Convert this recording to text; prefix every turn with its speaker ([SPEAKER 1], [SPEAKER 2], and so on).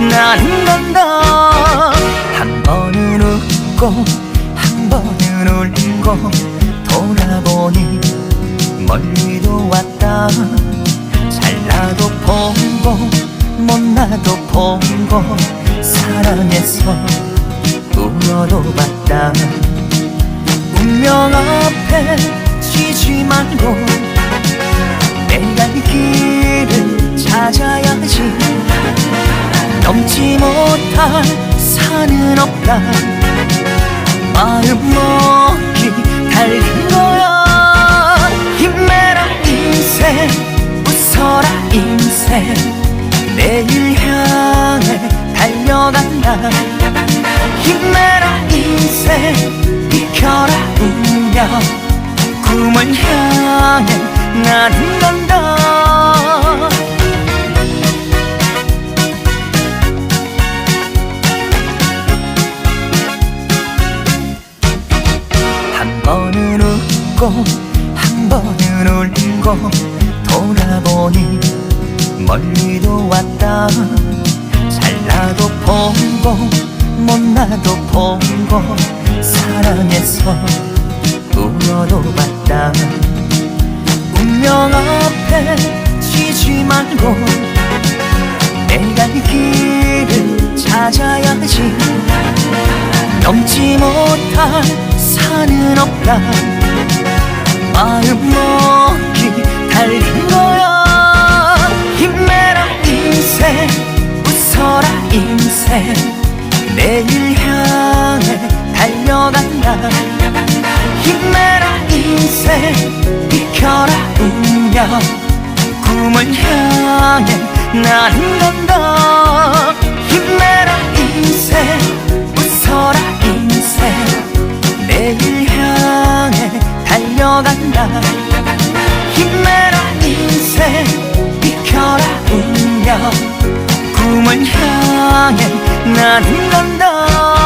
[SPEAKER 1] 나는 간다 한 번은 웃고 한 번은 울고 돌아보니 멀리도 왔다. 잘나도 보고 못나도 보고 사랑해서 울어도 봤다. 운명 앞에 지지 말고 내가 이길 못할 산은 없다. 마음 먹기 달린 거야. 힘내라 인생. 웃어라 인생. 내일 향해 달려간다. 힘내라 인생. 비켜라 운명. 꿈을 향해 나는 간다 웃고 한 번은 울고 돌아보니 멀리도 왔다. 잘나도 보고 못나도 보고 사랑해서 울어도 봤다. 운명 앞에 지지 말고 내가 이 길을 찾아야지. 넘지 못할 산은 없다 마음 먹기 달린 거야. 힘내라 인생. 웃어라 인생. 내일 향해 달려간다. 힘내라 인생. 비켜라 운명. 꿈을 향해 나는 간다. 힘내라 인생 힘내라 인생 비켜라 운명. 꿈을 향해 나는 간다